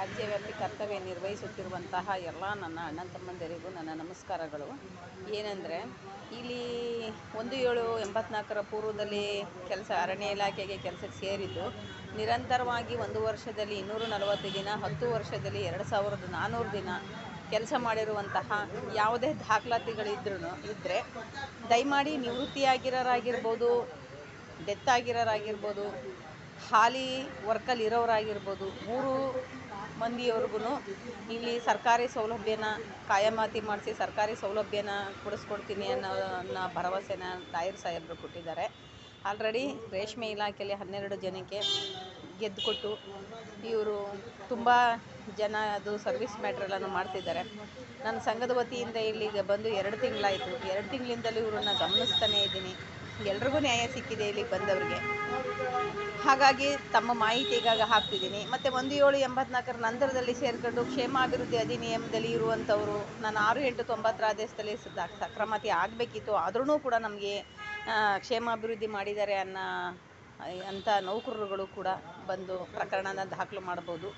ರಾಜ್ಯವ್ಯಾಪಿ ಕರ್ತವ್ಯ ನಿರ್ವಹಿಸುತ್ತಿರುವಂತಹ ಎಲ್ಲ ನನ್ನ ಅಣ್ಣ ತಮ್ಮಂದಿರಿಗೂ ನನ್ನ ನಮಸ್ಕಾರಗಳು. ಏನಂದರೆ, ಇಲ್ಲಿ ಒಂದು ಏಳು ಎಂಬತ್ನಾಲ್ಕರ ಪೂರ್ವದಲ್ಲಿ ಕೆಲಸ ಅರಣ್ಯ ಇಲಾಖೆಗೆ ಕೆಲಸಕ್ಕೆ ಸೇರಿದ್ದು, ನಿರಂತರವಾಗಿ ಒಂದು ವರ್ಷದಲ್ಲಿ ಇನ್ನೂರ ನಲವತ್ತು ದಿನ, ಹತ್ತು ವರ್ಷದಲ್ಲಿ ಎರಡು ಸಾವಿರದ ನಾನ್ನೂರು ದಿನ ಕೆಲಸ ಮಾಡಿರುವಂತಹ ಯಾವುದೇ ದಾಖಲಾತಿಗಳಿದ್ರೂ ಇದ್ದರೆ ದಯಮಾಡಿ ನಿವೃತ್ತಿಯಾಗಿರೋರಾಗಿರ್ಬೋದು ಡೆತ್ ಆಗಿರೋರಾಗಿರ್ಬೋದು ಹಾಲಿ ವರ್ಕಲ್ಲಿ ಇರೋರಾಗಿರ್ಬೋದು, ಮೂರು ಮಂದಿಯವ್ರಿಗೂ ಇಲ್ಲಿ ಸರ್ಕಾರಿ ಸೌಲಭ್ಯನ ಕಾಯಮಾತಿ ಮಾಡಿಸಿ ಸರ್ಕಾರಿ ಸೌಲಭ್ಯನ ಕೊಡಿಸ್ಕೊಡ್ತೀನಿ ಅನ್ನೋ ಅನ್ನೋ ಭರವಸೆನ ತಾಯರ್ ಸಾಹೇಬರು ಕೊಟ್ಟಿದ್ದಾರೆ. ಆಲ್ರೆಡಿ ರೇಷ್ಮೆ ಇಲಾಖೆಯಲ್ಲಿ ಹನ್ನೆರಡು ಜನಕ್ಕೆ ಗೆದ್ದುಕೊಟ್ಟು ಇವರು ತುಂಬ ಜನ ಅದು ಸರ್ವಿಸ್ ಮ್ಯಾಟ್ರಲ್ಲನ್ನು ಮಾಡ್ತಿದ್ದಾರೆ. ನನ್ನ ಸಂಘದ ವತಿಯಿಂದ ಇಲ್ಲಿಗೆ ಬಂದು ಎರಡು ತಿಂಗಳಾಯಿತು. ಎರಡು ತಿಂಗಳಿಂದಲೂ ಇವ್ರನ್ನ ಗಮನಿಸ್ತಾನೇ ಇದ್ದೀನಿ. ಎಲ್ರಿಗೂ ನ್ಯಾಯ ಸಿಕ್ಕಿದೆ ಇಲ್ಲಿಗೆ ಬಂದವರಿಗೆ. ಹಾಗಾಗಿ ತಮ್ಮ ಮಾಹಿತಿ ಈಗಾಗ ಹಾಕ್ತಿದ್ದೀನಿ. ಮತ್ತು ಒಂದು ಏಳು ಎಂಬತ್ನಾಲ್ಕರ ನಂತರದಲ್ಲಿ ಸೇರ್ಕೊಂಡು ಕ್ಷೇಮಾಭಿವೃದ್ಧಿ ಅಧಿನಿಯಮದಲ್ಲಿ ಇರುವಂಥವರು ನಾನು ಆರು ಎಂಟು ತೊಂಬತ್ತರ ಆದೇಶದಲ್ಲಿ ಸಕ್ರಮತೆ ಆಗಬೇಕಿತ್ತು. ಆದ್ರೂ ಕೂಡ ನಮಗೆ ಕ್ಷೇಮಾಭಿವೃದ್ಧಿ ಮಾಡಿದ್ದಾರೆ ಅನ್ನೋ ಅಂಥ ನೌಕರರುಗಳು ಕೂಡ ಬಂದು ಪ್ರಕರಣನ ದಾಖಲು ಮಾಡ್ಬೋದು.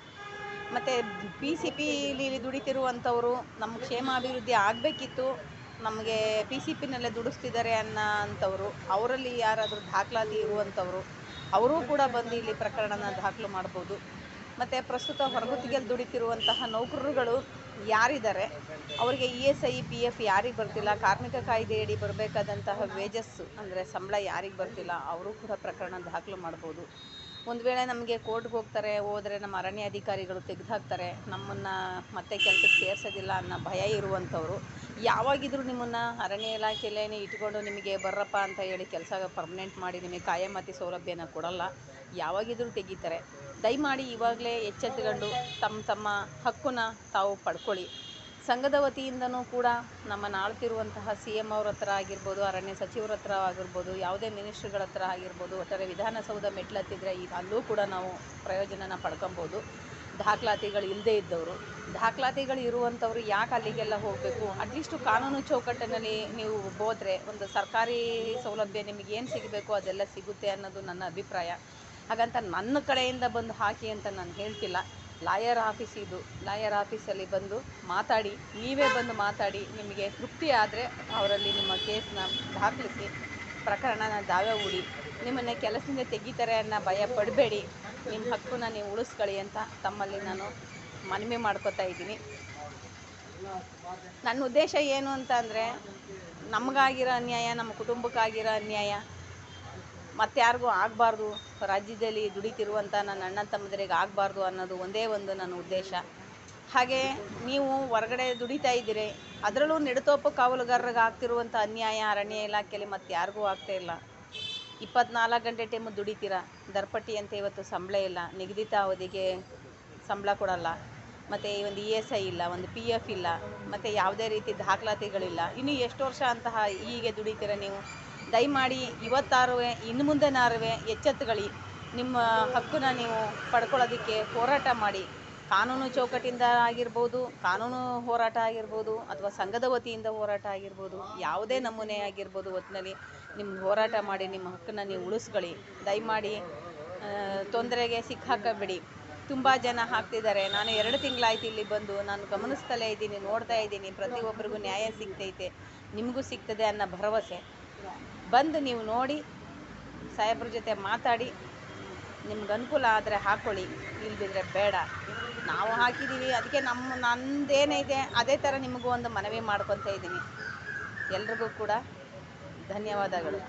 ಮತ್ತು ಪಿ ಸಿ ಪಿಲಿ ದುಡಿತಿರುವಂಥವರು ನಮ್ಮ ಕ್ಷೇಮಾಭಿವೃದ್ಧಿ ಆಗಬೇಕಿತ್ತು. ನಮಗೆ ಪಿ ಸಿ ಪಿನಲ್ಲೇ ದುಡಿಸ್ತಿದ್ದಾರೆ ಅನ್ನೋ ಅಂಥವ್ರು ಅವರಲ್ಲಿ ಯಾರಾದರೂ ದಾಖಲಾತಿ ಇರುವಂಥವ್ರು, ಅವರೂ ಕೂಡ ಬಂದು ಇಲ್ಲಿ ಪ್ರಕರಣನ ದಾಖಲು ಮಾಡ್ಬೋದು. ಮತ್ತು ಪ್ರಸ್ತುತ ಹೊರಗುತ್ತಿಗೆಯಲ್ಲಿ ದುಡಿತಿರುವಂತಹ ನೌಕರರುಗಳು ಯಾರಿದ್ದಾರೆ? ಅವರಿಗೆ E S I P F ಯಾರಿಗೆ ಬರ್ತಿಲ್ಲ? ಕಾರ್ಮಿಕ ಕಾಯ್ದೆಯಡಿ ಬರಬೇಕಾದಂತಹ ವೇಜಸ್ ಅಂದರೆ ಸಂಬಳ ಯಾರಿಗೆ ಬರ್ತಿಲ್ಲ? ಅವರು ಕೂಡ ಪ್ರಕರಣ ದಾಖಲು ಮಾಡ್ಬೋದು. ಒಂದು ವೇಳೆ ನಮಗೆ ಕೋರ್ಟ್ಗೆ ಹೋಗ್ತಾರೆ, ಹೋದರೆ ನಮ್ಮ ಅರಣ್ಯ ಅಧಿಕಾರಿಗಳು ತೆಗೆದುಹಾಕ್ತಾರೆ, ನಮ್ಮನ್ನು ಮತ್ತೆ ಕೆಲಸಕ್ಕೆ ಸೇರಿಸೋದಿಲ್ಲ ಅನ್ನೋ ಭಯ ಇರುವಂಥವ್ರು ಯಾವಾಗಿದ್ರೂ ನಿಮ್ಮನ್ನು ಅರಣ್ಯ ಇಲಾಖೆಯಲ್ಲೇ ಇಟ್ಕೊಂಡು ನಿಮಗೆ ಬರ್ರಪ್ಪ ಅಂತ ಹೇಳಿ ಕೆಲಸ ಪರ್ಮನೆಂಟ್ ಮಾಡಿ ನಿಮಗೆ ಕಾಯಮಾತಿ ಸೌಲಭ್ಯನ ಕೊಡಲ್ಲ. ಯಾವಾಗಿದ್ರೂ ತೆಗಿತಾರೆ. ದಯಮಾಡಿ ಇವಾಗಲೇ ಎಚ್ಚೆತ್ತುಕೊಂಡು ತಮ್ಮ ತಮ್ಮ ಹಕ್ಕನ್ನ ತಾವು ಪಡ್ಕೊಳ್ಳಿ. ಸಂಘದ ವತಿಯಿಂದನೂ ಕೂಡ ನಮ್ಮ ನಾಳ್ತಿರುವಂತಹ ಸಿ ಎಂ ಅವ್ರ ಹತ್ರ ಆಗಿರ್ಬೋದು, ಅರಣ್ಯ ಸಚಿವರ ಹತ್ರ ಆಗಿರ್ಬೋದು, ಯಾವುದೇ ಮಿನಿಸ್ಟ್ರ್ಗಳ ಹತ್ರ ಆಗಿರ್ಬೋದು, ಒಟ್ಟಾರೆ ವಿಧಾನಸೌಧ ಮೆಟ್ಲತ್ತಿದ್ರೆ ಈ ಅಲ್ಲೂ ಕೂಡ ನಾವು ಪ್ರಯೋಜನನ ಪಡ್ಕೊಬೋದು. ದಾಖಲಾತಿಗಳು ಇಲ್ಲದೇ ಇದ್ದವರು. ದಾಖಲಾತಿಗಳು ಇರುವಂಥವ್ರು ಯಾಕೆ ಅಲ್ಲಿಗೆಲ್ಲ ಹೋಗಬೇಕು? ಅಟ್ಲೀಸ್ಟು ಕಾನೂನು ಚೌಕಟ್ಟಿನಲ್ಲಿ ನೀವು ಹೋದರೆ ಒಂದು ಸರ್ಕಾರಿ ಸೌಲಭ್ಯ ನಿಮಗೆ ಏನು ಸಿಗಬೇಕು ಅದೆಲ್ಲ ಸಿಗುತ್ತೆ ಅನ್ನೋದು ನನ್ನ ಅಭಿಪ್ರಾಯ. ಹಾಗಂತ ನನ್ನ ಕಡೆಯಿಂದ ಬಂದು ಹಾಕಿ ಅಂತ ನಾನು ಹೇಳ್ತಿಲ್ಲ. ಲಾಯರ್ ಆಫೀಸ್ ಇದು. ಲಾಯರ್ ಆಫೀಸಲ್ಲಿ ಬಂದು ಮಾತಾಡಿ. ನೀವೇ ಬಂದು ಮಾತಾಡಿ. ನಿಮಗೆ ತೃಪ್ತಿ ಆದರೆ ಅವರಲ್ಲಿ ನಿಮ್ಮ ಕೇಸನ್ನ ದಾಖಲಿಸಿ. ಪ್ರಕರಣನ ದಾವೆ ಹೂಡಿ. ನಿಮ್ಮನ್ನ ಕೆಲಸದಿಂದ ತೆಗಿತಾರೆ ಅನ್ನೋ ಭಯ ಪಡಬೇಡಿ. ನಿಮ್ಮ ಹಕ್ಕನ್ನ ನೀವು ಉಳಿಸ್ಕೊಳ್ಳಿ ಅಂತ ತಮ್ಮಲ್ಲಿ ನಾನು ಮನವಿ ಮಾಡ್ಕೊತಾ ಇದ್ದೀನಿ. ನನ್ನ ಉದ್ದೇಶ ಏನು ಅಂತ ಅಂದರೆ, ನಮಗಾಗಿರೋ ಅನ್ಯಾಯ, ನಮ್ಮ ಕುಟುಂಬಕ್ಕಾಗಿರೋ ಅನ್ಯಾಯ ಮತ್ತಾರಿಗೂ ಆಗಬಾರ್ದು, ರಾಜ್ಯದಲ್ಲಿ ದುಡಿತಿರುವಂಥ ನನ್ನ ಅಣ್ಣ ತಮ್ಮದರಿಗೆ ಆಗಬಾರ್ದು ಅನ್ನೋದು ಒಂದೇ ಒಂದು ನನ್ನ ಉದ್ದೇಶ. ಹಾಗೆ ನೀವು ಹೊರಗಡೆ ದುಡಿತಾ ಇದ್ದೀರಿ, ಅದರಲ್ಲೂ ನೆಡುತೋಪು ಕಾವಲುಗಾರರಿಗೆ ಆಗ್ತಿರುವಂಥ ಅನ್ಯಾಯ ಅರಣ್ಯ ಇಲಾಖೆಯಲ್ಲಿ ಮತ್ತೆ ಯಾರಿಗೂ ಆಗ್ತಾ ಇಲ್ಲ. ಇಪ್ಪತ್ನಾಲ್ಕು ಗಂಟೆ ಟೈಮು ದುಡಿತೀರ? ದರ್ಪಟ್ಟಿ ಅಂತ ಇವತ್ತು ಸಂಬಳ ಇಲ್ಲ, ನಿಗದಿತ ಅವಧಿಗೆ ಸಂಬಳ ಕೊಡಲ್ಲ. ಮತ್ತು ಒಂದು ಇ ಎಸ್ ಐ ಇಲ್ಲ, ಒಂದು ಪಿ ಎಫ್ ಇಲ್ಲ, ಮತ್ತು ಯಾವುದೇ ರೀತಿ ದಾಖಲಾತಿಗಳಿಲ್ಲ. ಇನ್ನು ಎಷ್ಟು ವರ್ಷ ಅಂತಹ ಹೀಗೆ ದುಡಿತೀರ ನೀವು? ದಯಮಾಡಿ ಇವತ್ತಾರುವೆ, ಇನ್ನು ಮುಂದೆನಾರುವೆ ಎಚ್ಚೆತ್ತುಗಳಿ. ನಿಮ್ಮ ಹಕ್ಕನ್ನ ನೀವು ಪಡ್ಕೊಳ್ಳೋದಕ್ಕೆ ಹೋರಾಟ ಮಾಡಿ. ಕಾನೂನು ಚೌಕಟ್ಟಿಂದ ಆಗಿರ್ಬೋದು, ಕಾನೂನು ಹೋರಾಟ ಆಗಿರ್ಬೋದು, ಅಥವಾ ಸಂಘದ ವತಿಯಿಂದ ಹೋರಾಟ ಆಗಿರ್ಬೋದು, ಯಾವುದೇ ನಮೂನೆ ಆಗಿರ್ಬೋದು ಒಟ್ಟಿನಲ್ಲಿ ನಿಮ್ಮ ಹೋರಾಟ ಮಾಡಿ, ನಿಮ್ಮ ಹಕ್ಕನ್ನು ನೀವು ಉಳಿಸ್ಕೊಳ್ಳಿ. ದಯಮಾಡಿ ತೊಂದರೆಗೆ ಸಿಕ್ಕಾಕಬೇಡಿ. ತುಂಬ ಜನ ಹಾಕ್ತಿದ್ದಾರೆ. ನಾನು ಎರಡು ತಿಂಗಳಾಯ್ತು ಇಲ್ಲಿ ಬಂದು, ನಾನು ಗಮನಿಸ್ತಲೇ ಇದ್ದೀನಿ, ನೋಡ್ತಾ ಇದ್ದೀನಿ. ಪ್ರತಿಯೊಬ್ಬರಿಗೂ ನ್ಯಾಯ ಸಿಗ್ತೈತೆ. ನಿಮಗೂ ಸಿಗ್ತದೆ ಅನ್ನೋ ಭರವಸೆ. ಬಂದು ನೀವು ನೋಡಿ, ಸಾಹೇಬ್ರ ಜೊತೆ ಮಾತಾಡಿ ನಿಮ್ಗೆ ಅನುಕೂಲ ಆದರೆ ಹಾಕ್ಕೊಳ್ಳಿ ಇಲ್ದಿದ್ರೆ ಬೇಡ. ನಾವು ಹಾಕಿದ್ದೀವಿ ಅದಕ್ಕೆ ನಮ್ಮ ನಂದೇನೈತೆ ಅದೇ ಥರ ನಿಮಗೂ ಒಂದು ಮನವಿ ಮಾಡ್ಕೊತಾ ಇದ್ದೀನಿ. ಎಲ್ರಿಗೂ ಕೂಡ ಧನ್ಯವಾದಗಳು.